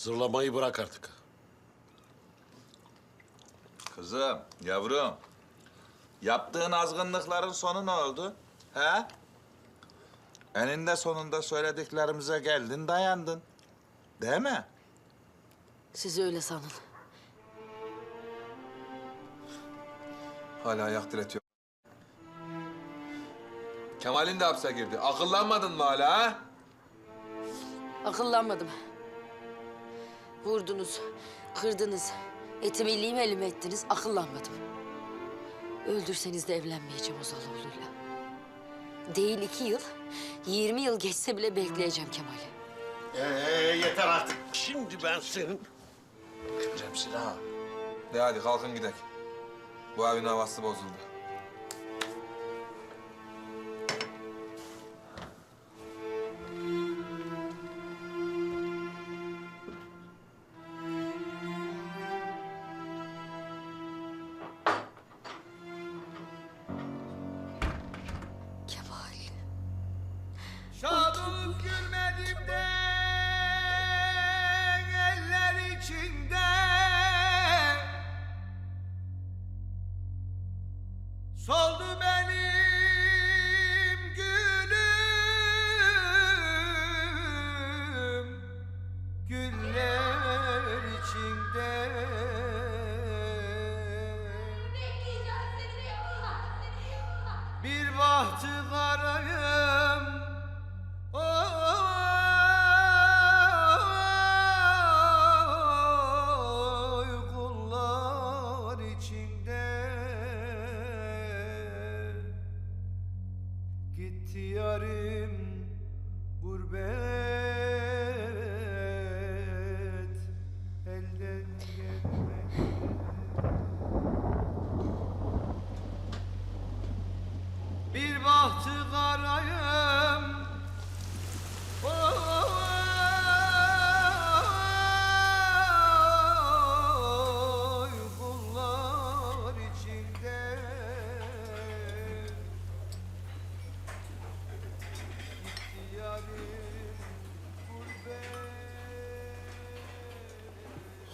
Zırlamayı bırak artık. Kızım, yavrum. Yaptığın azgınlıkların sonu ne oldu? He? Eninde sonunda söylediklerimize geldin, dayandın. Değil mi? Siz öyle sanın. Hala ayak diretiyor. Kemal'in de hapse girdi. Akıllanmadın mı hala ha? Akıllanmadım. Vurdunuz, kırdınız. Etimi iliğim elime ettiniz. Akıllanmadım. Öldürseniz de evlenmeyeceğim Ozaloğlu'yla. Değil iki yıl, yirmi yıl geçse bile bekleyeceğim Kemal'i. Ee, yeter artık. Şimdi ben senin... Cemşir ha. De hadi kalkın gidelim. Bu evin havası bozuldu. Gülmedim de eller içinde. Soldu benim gülüm Güller içinde. Bir bahtı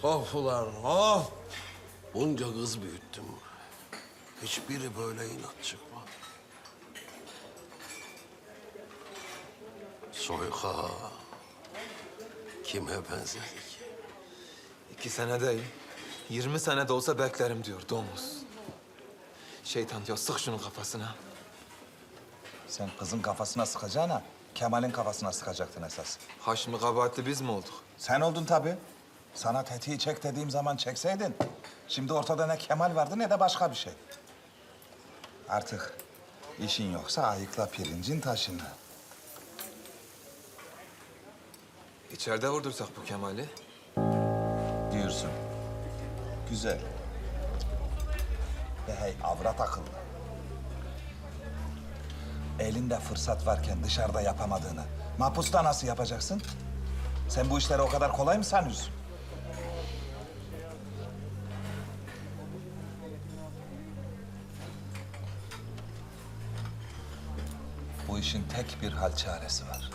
Of ulan of. Bunca kız büyüttüm. Hiçbiri böyle inat çıkma. Soyka. Kime benzedik? İki sene değil, yirmi sene de olsa beklerim diyor domuz. Şeytan diyor sık şunun kafasına. Sen kızın kafasına sıkacağına Kemal'in kafasına sıkacaktın esas. Haş mı kabahatli biz mi olduk? Sen oldun tabii. Sana tetiği çek dediğim zaman çekseydin. Şimdi ortada ne Kemal vardı ne de başka bir şey. Artık işin yoksa ayıkla pirincin taşını. İçeride vurdursak bu Kemal'i. Diyorsun. Güzel. Ve hey avrat akıllı. Elinde fırsat varken dışarıda yapamadığını mahpusta nasıl yapacaksın? Sen bu işleri o kadar kolay mı sanıyorsun? Bu işin tek bir hal çaresi var.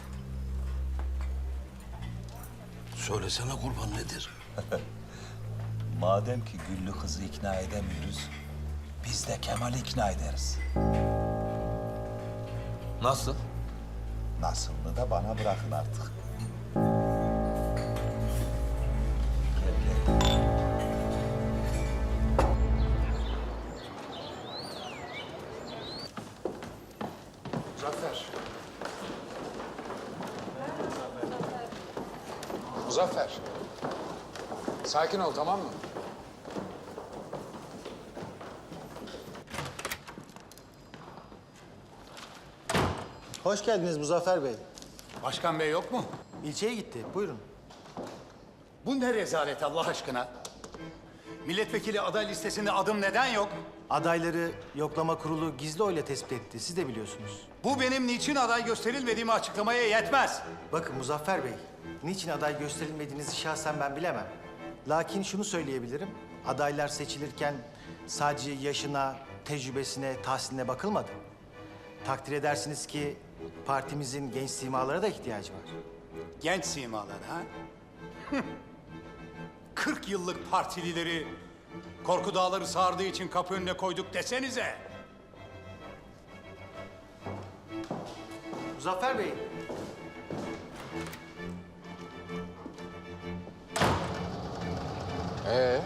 Söylesene kurban nedir? Madem ki Güllü kızı ikna edemiyoruz, biz de Kemal'i ikna ederiz. Nasıl? Nasılını da bana bırakın artık. Muzaffer. Muzaffer. Sakin ol tamam mı? Hoş geldiniz Muzaffer Bey. Başkan Bey yok mu? İlçeye gitti. Buyurun. Bu ne rezalet Allah aşkına? Milletvekili aday listesinde adım neden yok? Adayları yoklama kurulu gizli oyla tespit etti. Siz de biliyorsunuz. Bu benim niçin aday gösterilmediğimi açıklamaya yetmez. Bakın Muzaffer Bey, niçin aday gösterilmediğinizi şahsen ben bilemem. Lakin şunu söyleyebilirim. Adaylar seçilirken sadece yaşına, tecrübesine, tahsiline bakılmadı. Takdir edersiniz ki partimizin genç simalara da ihtiyacı var. Genç simalar ha? Hıh. 40 yıllık partilileri korku dağları sardığı için kapı önüne koyduk desenize. Muzaffer Bey, Ee,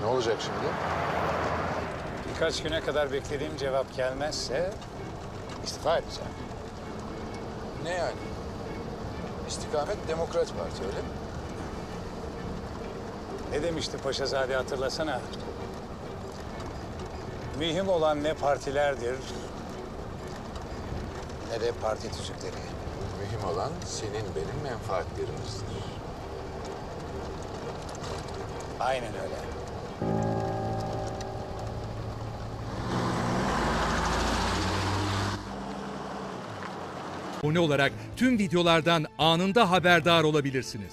ne olacak şimdi? Birkaç güne kadar beklediğim cevap gelmezse istifa edeceğim. Ne yani? İstikamet Demokrat Parti öyle mi? Ne demişti Paşazade hatırlasana. Mühim olan ne partilerdir, Ne de parti tüzükleri. Mühim olan senin benim menfaatlerimizdir. aynen öyle. abone olarak tüm videolardan anında haberdar olabilirsiniz.